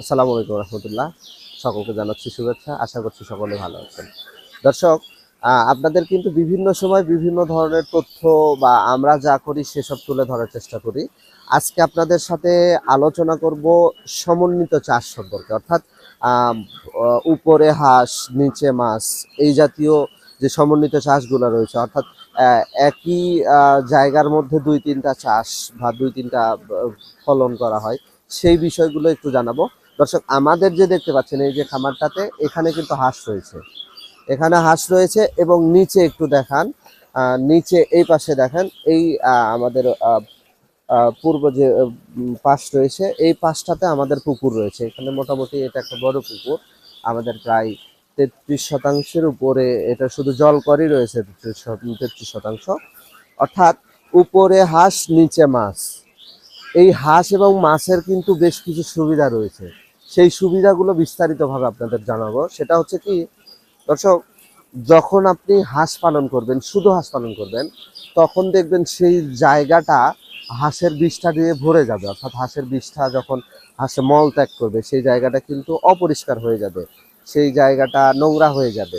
আসসালামু আলাইকুম রহমতুল্লাহ। সকলকে জানাচ্ছি শুভেচ্ছা, আশা করছি সকলে ভালো আছেন। দর্শক আপনাদের কিন্তু বিভিন্ন সময় বিভিন্ন ধরনের তথ্য বা আমরা যা করি সেসব তুলে ধরার চেষ্টা করি। আজকে আপনাদের সাথে আলোচনা করব সমন্বিত চাষ সম্পর্কে। অর্থাৎ উপরে হাঁস, নিচে মাছ এই জাতীয় যে সমন্বিত চাষগুলো রয়েছে, অর্থাৎ একই জায়গার মধ্যে দুই তিনটা চাষ বা দুই তিনটা ফলন করা হয়, সেই বিষয়গুলো একটু জানাব। দর্শক, আমাদের যে দেখতে পাচ্ছেন, এই যে খামারটাতে এখানে কিন্তু হাঁস রয়েছে। এখানে হাঁস রয়েছে এবং নিচে একটু দেখান নিচে এই পাশে দেখেন, এই আমাদের পূর্ব যে পাশ রয়েছে, এই পাশটাতে আমাদের পুকুর রয়েছে। এখানে মোটামুটি এটা একটা বড় পুকুর, আমাদের প্রায় তেত্রিশ শতাংশের উপরে এটা শুধু জল করই রয়েছে তেত্রিশ শতাংশ। অর্থাৎ উপরে হাঁস, নিচে মাছ। এই হাঁস এবং মাছের কিন্তু বেশ কিছু সুবিধা রয়েছে। সেই সুবিধাগুলো বিস্তারিতভাবে আপনাদের জানাব। সেটা হচ্ছে কি, দর্শক, যখন আপনি হাঁস পালন করবেন, শুধু হাঁস পালন করবেন, তখন দেখবেন সেই জায়গাটা হাঁসের বিষটা দিয়ে ভরে যাবে। অর্থাৎ হাঁসের বিষটা যখন হাঁসে মল ত্যাগ করবে, সেই জায়গাটা কিন্তু অপরিষ্কার হয়ে যাবে। সেই জায়গাটা নোংরা হয়ে যাবে।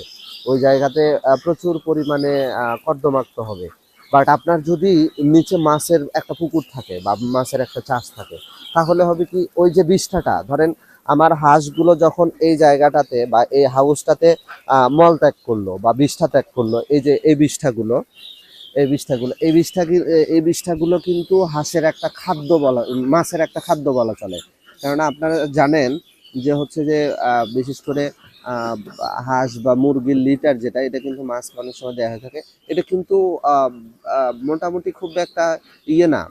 ওই জায়গাতে প্রচুর পরিমাণে কর্দমাক্ত হবে। বাট আপনার যদি নিচে মাছের একটা পুকুর থাকে বা মাছের একটা চাষ থাকে, তাহলে হবে কি, ওই যে বিষ্ঠাটা ধরেন আমার হাঁসগুলো যখন এই জায়গাটাতে বা এই হাউসটাতে মল ত্যাগ করল বা বিষ্ঠা ত্যাগ করল, এই যে এই বিষ্ঠাগুলো এই বিষ্ঠাগুলো, এই বিষ্ঠা এই বিষ্ঠাগুলো কিন্তু হাঁসের একটা খাদ্য বলা, মাছের একটা খাদ্য বলা চলে। কেননা আপনারা জানেন যে হচ্ছে যে বিশেষ করে হাঁস বা মুরগির লিটার যেটা, এটা কিন্তু মাছ অনেক সময় হয়ে থাকে। এটা কিন্তু মোটামুটি খুব একটা ইয়ে না।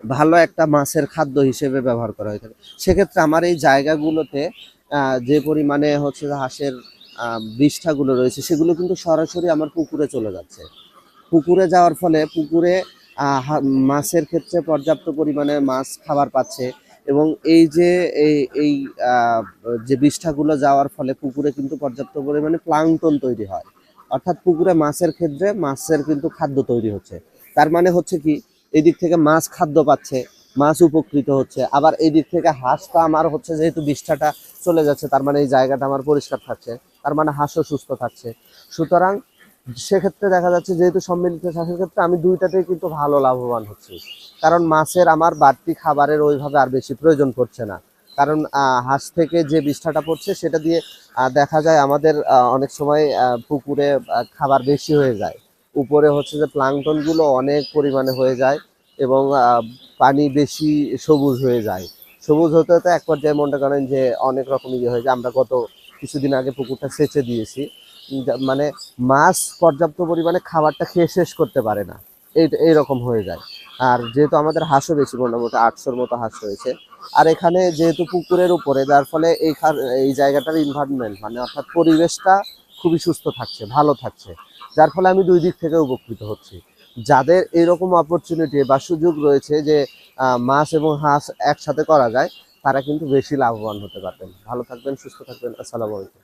ভালো একটা মাছের খাদ্য হিসেবে ব্যবহার করা হয়ে থাকে। সেক্ষেত্রে আমার এই জায়গাগুলোতে যে পরিমাণে হচ্ছে হাঁসের বিষ্ঠাগুলো রয়েছে, সেগুলো কিন্তু সরাসরি আমার পুকুরে চলে যাচ্ছে। পুকুরে যাওয়ার ফলে পুকুরে মাছের ক্ষেত্রে পর্যাপ্ত পরিমাণে মাছ খাবার পাচ্ছে এবং এই যে, এই এই যে বিষ্ঠাগুলো যাওয়ার ফলে পুকুরে কিন্তু পর্যাপ্ত পরিমাণে প্লাংটন তৈরি হয়। অর্থাৎ পুকুরে মাছের ক্ষেত্রে মাছের কিন্তু খাদ্য তৈরি হচ্ছে। তার মানে হচ্ছে কি এদিক থেকে মাছ খাদ্য পাচ্ছে, মাছ উপকৃত হচ্ছে। আবার এই দিক থেকে হাঁসটা আমার হচ্ছে যেহেতু বিষ্ঠাটা চলে যাচ্ছে, তার মানে এই জায়গাটা আমার পরিষ্কার থাকছে, তার মানে হাঁসও সুস্থ থাকছে। সুতরাং সেক্ষেত্রে দেখা যাচ্ছে যেহেতু সম্মিলিত চাষের ক্ষেত্রে আমি দুইটাতেই কিন্তু ভালো লাভবান হচ্ছি। কারণ মাছের আমার বাড়তি খাবারের ওইভাবে আর বেশি প্রয়োজন পড়ছে না। কারণ হাঁস থেকে যে বিষ্ঠাটা পড়ছে সেটা দিয়ে দেখা যায় আমাদের অনেক সময় পুকুরে খাবার বেশি হয়ে যায়। উপরে হচ্ছে যে প্লাংটনগুলো অনেক পরিমাণে হয়ে যায় এবং পানি বেশি সবুজ হয়ে যায়। সবুজ হতে হতে এক পর্যায়ে মনে করেন যে অনেক রকম ইয়ে হয়ে যায়। আমরা গত কিছুদিন আগে পুকুরটা সেচে দিয়েছি। মানে মাছ পর্যাপ্ত পরিমাণে খাবারটা খেয়ে শেষ করতে পারে না। এই, এইরকম হয়ে যায়। আর যেহেতু আমাদের হাঁসও বেশি, মোটামুটি আটশোর মতো হাঁস রয়েছে। আর এখানে যেহেতু পুকুরের উপরে, যার ফলে এই এই জায়গাটার ইনভায়রনমেন্ট মানে অর্থাৎ পরিবেশটা খুবই সুস্থ থাকছে, ভালো থাকছে। যার ফলে আমি দুই দিক থেকে উপকৃত হচ্ছি। যাদের এরকম অপরচুনিটি বা সুযোগ রয়েছে যে মাছ এবং হাঁস একসাথে করা যায়, তারা কিন্তু বেশি লাভবান হতে পারবেন। ভালো থাকবেন, সুস্থ থাকবেন। আসসালামু আলাইকুম।